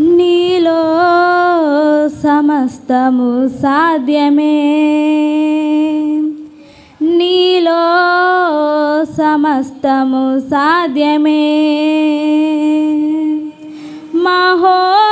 నీలో సమస్తము సాధ్యమే. నీలో సమస్తము సాధ్యమే. మహో